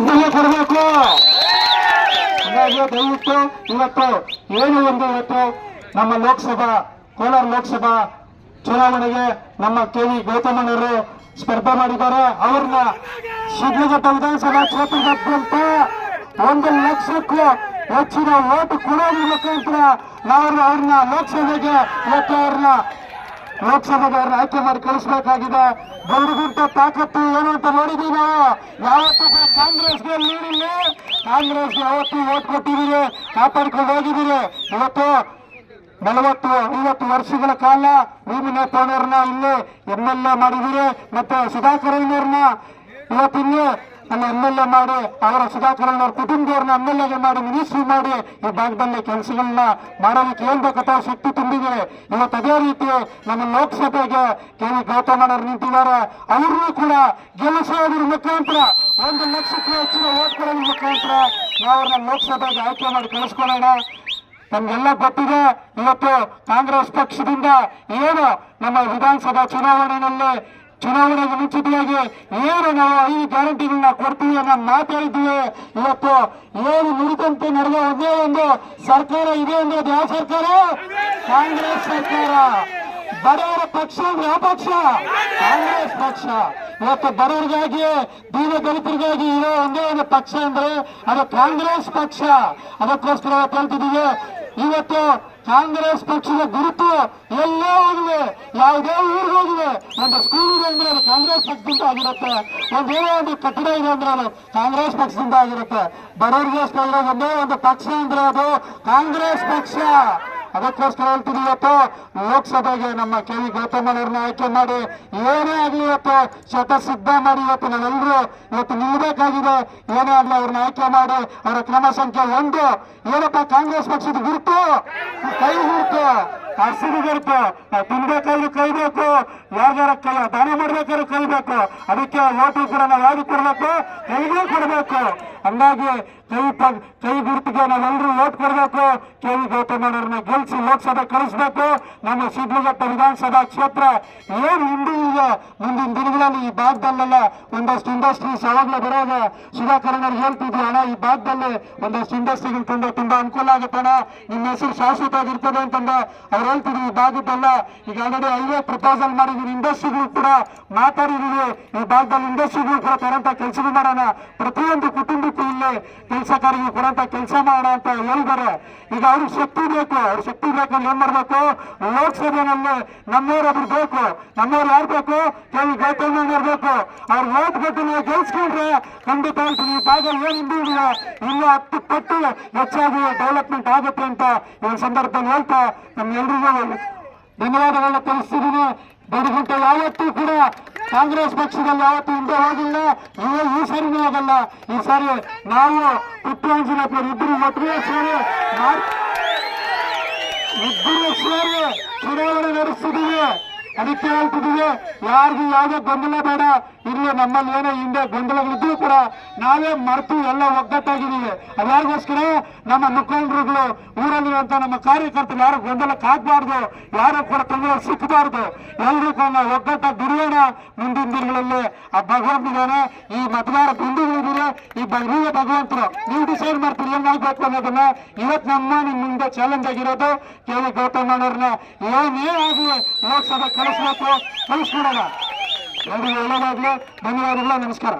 ಇದನ್ನೇ ಕೊಡಬೇಕು. ಹಾಗಾಗಿ ದಯವಿಟ್ಟು ಇವತ್ತು ಏನು ಒಂದು ಇವತ್ತು ನಮ್ಮ ಲೋಕಸಭಾ, ಕೋಲಾರ ಲೋಕಸಭಾ ಚುನಾವಣೆಗೆ ನಮ್ಮ ಕೆ ವಿ ಗೌತಮನವರು ಸ್ಪರ್ಧೆ ಮಾಡಿದ್ದಾರೆ. ಅವ್ರನ್ನ ಶಿಡ್ಲಘಟ್ಟ ವಿಧಾನಸಭಾ ಕ್ಷೇತ್ರದಾದ್ಯಂತ ಒಂದು ಲಕ್ಷಕ್ಕೂ ಹೆಚ್ಚಿನ ಓಟು ಕೊಡೋದ್ರ ಮುಖಾಂತರ ನಾವು ಅವ್ರನ್ನ ಲೋಕಸಭೆಗೆ ಇವತ್ತು ಅವ್ರನ್ನ ಲೋಕಸಭೆಗೆ ಅವ್ರನ್ನ ಆಯ್ಕೆ ಮಾಡಿ ಕಳಿಸ್ಬೇಕಾಗಿದೆ. ಗೌಡಗುಂಟ ತಾಕತ್ತು ಏನು ಅಂತ ನೋಡಿದೀವಿ ನಾವು ಯಾವತ್ತೂ ಕಾಂಗ್ರೆಸ್ಗೆ ನೀಡಿಲ್ಲ. ಕಾಂಗ್ರೆಸ್ಗೆ ಯಾವತ್ತೂ ಓಟ್ ಕೊಟ್ಟಿದ್ದೀರಿ. ಕಾಪಾಡ್ಕೊಂಡು ಹೋಗಿದ್ದೀರಿ. ಇವತ್ತು ನಲವತ್ತು, ಐವತ್ತು ವರ್ಷಗಳ ಕಾಲ ಭೂಮಿ ಅವರನ್ನ ಇಲ್ಲಿ ಎಂ ಎಲ್ ಎ ಮಾಡಿದ್ದೀರಿ. ಮತ್ತೆ ಸುಧಾಕರಣ್ಣವ್ರನ್ನ ಇವತ್ತಿಲ್ಲಿ ನಮ್ಮ ಎಂ ಎಲ್ ಎ ಮಾಡಿ, ಅವರ ಸುಧಾಕರಣ್ಣವ್ರ ಕುಟುಂಬದವ್ರನ್ನ ಎಂ ಎಲ್ ಎಗೆ ಮಾಡಿ ಮಿನಿಸ್ಟ್ರಿ ಮಾಡಿ, ಈ ಭಾಗದಲ್ಲಿ ಕೆಲಸಗಳನ್ನ ಮಾಡೋದಕ್ಕೆ ಏನ್ ಶಕ್ತಿ ತುಂಬಿದೆ. ಇವತ್ತು ಅದೇ ರೀತಿ ನಮ್ಮ ಲೋಕಸಭೆಗೆ ಕೆ ವಿ ಗೌತಮನವರು ನಿಂತಿದ್ದಾರೆ. ಅವ್ರನ್ನೂ ಕೂಡ ಗೆಲ್ಲಿಸೋದ್ರ ಮುಖಾಂತರ, ಒಂದು ಲಕ್ಷಕ್ಕೂ ಹೆಚ್ಚಿನ ಓಟ್ಗಳ ಮುಖಾಂತರ ನಾವು ನಮ್ಮ ಲೋಕಸಭೆಗೆ ಆಯ್ಕೆ ಮಾಡಿ ಕಳಿಸ್ಕೊಳ್ಳೋಣ. ನಮ್ಗೆಲ್ಲ ಗೊತ್ತಿದೆ, ಇವತ್ತು ಕಾಂಗ್ರೆಸ್ ಪಕ್ಷದಿಂದ ಏನು ನಮ್ಮ ವಿಧಾನಸಭಾ ಚುನಾವಣೆಯಲ್ಲಿ ಚುನಾವಣೆಗೆ ಮುಂಚಿತವಾಗಿ ಏನು ನಾವು ಐದು ಗ್ಯಾರಂಟಿಗಳನ್ನ ಕೊಡ್ತೀವಿ ಅನ್ನೋ ಮಾತಾಡಿದ್ದೀವಿ ಇವತ್ತು ಏನು ನುಡಿದಂತೆ ನಡೆದ ಒಂದೇ ಒಂದು ಸರ್ಕಾರ ಇದೆ ಅಂದ್ರೆ ಅದು ಯಾವ ಸರ್ಕಾರ? ಕಾಂಗ್ರೆಸ್ ಸರ್ಕಾರ. ಬಡವರ ಪಕ್ಷ ಅಂದ್ರೆ ಯಾವ ಪಕ್ಷ? ಕಾಂಗ್ರೆಸ್ ಪಕ್ಷ. ಇವತ್ತು ಬಡವರಿಗಾಗಿ, ದೀನ ದಲಿತರಿಗಾಗಿ ಇರೋ ಒಂದೇ ಒಂದು ಪಕ್ಷ ಅಂದ್ರೆ ಅದು ಕಾಂಗ್ರೆಸ್ ಪಕ್ಷ. ಅದಕ್ಕೋಸ್ಕರ ಹೇಳ್ತಿದ್ದೀವಿ ಇವತ್ತು ಕಾಂಗ್ರೆಸ್ ಪಕ್ಷದ ಗುರುತು ಎಲ್ಲೇ ಹೋಗಿದೆ, ಯಾವುದೇ ಊರಿಗೆ ಹೋಗಿದೆ. ಒಂದು ಸ್ಕೂಲ್ ಇದೆ ಅಂದ್ರೆ ಅದು ಕಾಂಗ್ರೆಸ್ ಪಕ್ಷದಿಂದ ಆಗಿರುತ್ತೆ. ಒಂದು ಒಂದು ಕಟ್ಟಡ ಇದೆ ಅಂದ್ರೆ ಅದು ಕಾಂಗ್ರೆಸ್ ಪಕ್ಷದಿಂದ ಆಗಿರುತ್ತೆ. ಬಡವರಿಗೆ ಒಂದೇ ಒಂದು ಪಕ್ಷ ಅಂದ್ರೆ ಅದು ಕಾಂಗ್ರೆಸ್ ಪಕ್ಷ. ಅದಕ್ಕೋಸ್ಕರ ಹೇಳ್ತೀನಿ ಇವತ್ತು ಲೋಕಸಭೆಗೆ ನಮ್ಮ ಕೆ ವಿ ಅವರನ್ನ ಆಯ್ಕೆ ಮಾಡಿ ಏನೇ ಆಗಲಿ ಇವತ್ತು ಶತ ಸಿದ್ಧ ಮಾಡಿ ಇವತ್ತು ನಾವೆಲ್ಲರೂ ಇವತ್ತು ನಿಲ್ಲಬೇಕಾಗಿದೆ ಏನೇ ಆಗಲಿ ಅವ್ರನ್ನ ಆಯ್ಕೆ ಮಾಡಿ ಅವರ ಕ್ರಮ ಸಂಖ್ಯೆ ಒಂದು. ಏನಪ್ಪ, ಕಾಂಗ್ರೆಸ್ ಪಕ್ಷದ ಗುರುತು? ಕೈ ಗುರುತು. ಹಸಿರು ಬರುತ್ತೆ ನಾವು ತಿನ್ಬೇಕಾದ್ರೂ ಕೈಬೇಕು ಯಾರ್ಯಾರ ಕೈ ದಾನ ಮಾಡ್ಬೇಕಾದ್ರೂ ಕೈಬೇಕು ಅದಕ್ಕೆ ಓಟು ಕೂಡ ನಾವು ಯಾವ್ದು ಕೊಡ್ಬೇಕು, ಕೈಗೆ ಕೊಡಬೇಕು. ಹಂಗಾಗಿ ಕೈ ಕೈ ಗುರುತಿಗೆ ನಾವೆಲ್ಲರೂ ಓಟ್ ಕೊಡಬೇಕು. ಕೆ ವಿ ಗೌತಮನವ್ರನ್ನ ಗೆಲ್ಸಿ ಲೋಕಸಭೆ ಕಳಿಸ್ಬೇಕು. ನಮ್ಮ ಶಿಡ್ಲಘಟ್ಟ ವಿಧಾನಸಭಾ ಕ್ಷೇತ್ರ ಏನು ಹಿಂದೆ ಈಗ ಮುಂದಿನ ದಿನಗಳಲ್ಲಿ ಈ ಭಾಗದಲ್ಲೆಲ್ಲ ಒಂದಷ್ಟು ಇಂಡಸ್ಟ್ರೀಸ್ ಯಾವಾಗಲೂ ಬರೋದು? ಸುಧಾಕರ್ ಅವ್ರು ಹೇಳ್ತಿದ್ವಿ ಅಣ್ಣ, ಈ ಭಾಗದಲ್ಲಿ ಒಂದಷ್ಟು ಇಂಡಸ್ಟ್ರಿಗಳು ತಂದ್ರೆ ತುಂಬಾ ಅನುಕೂಲ ಆಗುತ್ತೆ ಅಣ್ಣ ನಿಮ್ಮ ಹೆಸರು ಶಾಶ್ವತವಾಗಿರ್ತದೆ ಅಂತಂದ್ರೆ ಅವ್ರು ಹೇಳ್ತಿದ್ವಿ. ಈ ಭಾಗದ್ದೆಲ್ಲ ಈಗ ಆಲ್ರೆಡಿ ಹೈವೇ ಪ್ರಪೋಸಲ್ ಮಾಡಿದೀವಿ. ಇಂಡಸ್ಟ್ರಿಗಳು ಕೂಡ ಮಾತಾಡಿದೀವಿ. ಈ ಭಾಗದಲ್ಲಿ ಇಂಡಸ್ಟ್ರಿಗಳು ಕೂಡ ತರಂತ ಕೆಲಸಗಳು ಮಾಡೋಣ. ಪ್ರತಿಯೊಂದು ಕುಟುಂಬಕ್ಕೂ ಇಲ್ಲಿ ಕೆಲಸಕಾರಿಗೆ ಕೊಡಂತ ಕೆಲಸ ಮಾಡೋಣ ಅಂತ ಹೇಳಿದ್ದಾರೆ. ಈಗ ಅವ್ರಿಗೆ ಶಕ್ತಿ ಬೇಕು. ಅವ್ರ ಶಕ್ತಿ ಬೇಕು ಏನ್ ಮಾಡ್ಬೇಕು? ಲೋಕಸಭೆನಲ್ಲಿ ನಮ್ಮವ್ರು ಒಬ್ರು ಬೇಕು. ನಮ್ಮವ್ರು ಯಾರು ಬೇಕು? ಕೆ ವಿ ಗೌತಮಣ್ಣವ್ರು ಬೇಕು. ಅವ್ರ ಓಟ್ ಕೊಟ್ಟು ನಾವು ಗೆಲ್ಸ್ಕೊಂಡ್ರೆ ಖಂಡಿತ ಈ ಭಾಗ ಏನ್ ಇನ್ನೂ ಹತ್ತು ಪಟ್ಟು ಹೆಚ್ಚಾಗಿ ಡೆವಲಪ್ಮೆಂಟ್ ಆಗುತ್ತೆ ಅಂತ ಈ ಸಂದರ್ಭದಲ್ಲಿ ಹೇಳ್ತಾ ನಮ್ಮೆಲ್ರಿಗೂ ಧನ್ಯವಾದಗಳನ್ನ ತಿಳಿಸಿದ್ದೀನಿ ಬಡಗುಂಟೆ ಯಾವತ್ತೂ ಕೂಡ ಕಾಂಗ್ರೆಸ್ ಪಕ್ಷದಲ್ಲಿ ಯಾವತ್ತೂ ಹಿಂದೆ ಹೋಗಿಲ್ಲ. ಈ- ಈ ಸಾರಿನೂ ಹೋಗಲ್ಲ. ಈ ಸಾರಿ ನಾವು ಪುಟ್ಟಂಜಿನಪ್ಪರು ಇಬ್ಬರು ಒಟ್ಟಿಗೆ ಸೇರಿ ಇಬ್ಬರು ಸೇರಿ ಚುನಾವಣೆ ನಡೆಸಿದ್ದೀವಿ ಅದಕ್ಕೆ ಹೇಳ್ತಿದ್ದೀವಿ ಯಾರಿಗೂ ಯಾವುದೇ ಗೊಂದಲ ಬೇಡ. ಇಲ್ಲಿ ನಮ್ಮಲ್ಲಿ ಏನೋ ಹಿಂದೆ ಗೊಂದಲಗಳಿದ್ರು ಕೂಡ ನಾವೇ ಮರೆತು ಎಲ್ಲ ಒಗ್ಗಟ್ಟಾಗಿದ್ದೀವಿ. ಅದ್ಯಾರಿಗೋಸ್ಕರ ನಮ್ಮ ಮುಖಂಡರುಗಳು ಊರಲ್ಲಿರುವಂತ ನಮ್ಮ ಕಾರ್ಯಕರ್ತರು, ಯಾರು ಗೊಂದಲಕ್ಕೆ ಹಾಕ್ಬಾರ್ದು ಯಾರು ಕೂಡ ತೊಂದರೆ ಸಿಕ್ಕಬಾರ್ದು. ಎಲ್ಲರೂ ಕೂಡ ನಾವು ಒಗ್ಗಟ್ಟ ದುಡಿಯೋಣ ಮುಂದಿನ ದಿನಗಳಲ್ಲಿ. ಆ ಭಗವಂತನಿಗಾನೆ ಈ ಮತದಾರ ಬಂಧುಗಳಿದ್ದೀರಿ ಈ ನೀವೇ ಭಗವಂತರು, ನೀವು ಡಿಸೈಡ್ ಮಾಡ್ತೀರಿ ಏನಾಗ್ಬೇಕು ಅನ್ನೋದನ್ನ ಇವತ್ತು ನಮ್ಮ ನಿಮ್ಮ ಮುಂದೆ ಚಾಲೆಂಜ್ ಆಗಿರೋದು ಕೆ ವಿ ಗೌತಮಣ್ಣವ್ರನ್ನ ಏನೇ ಆಗಲಿ, ಲೋಕಸಭೆ ಕಳಿಸ್ಬೇಕು, ಕಳಿಸ್ಬಿಡೋಣ. ಎಲ್ರಿಗೂ ಒಳ್ಳೇದಾಗ್ಲಿ ಧನ್ಯವಾದಗಳು ನಮಸ್ಕಾರ.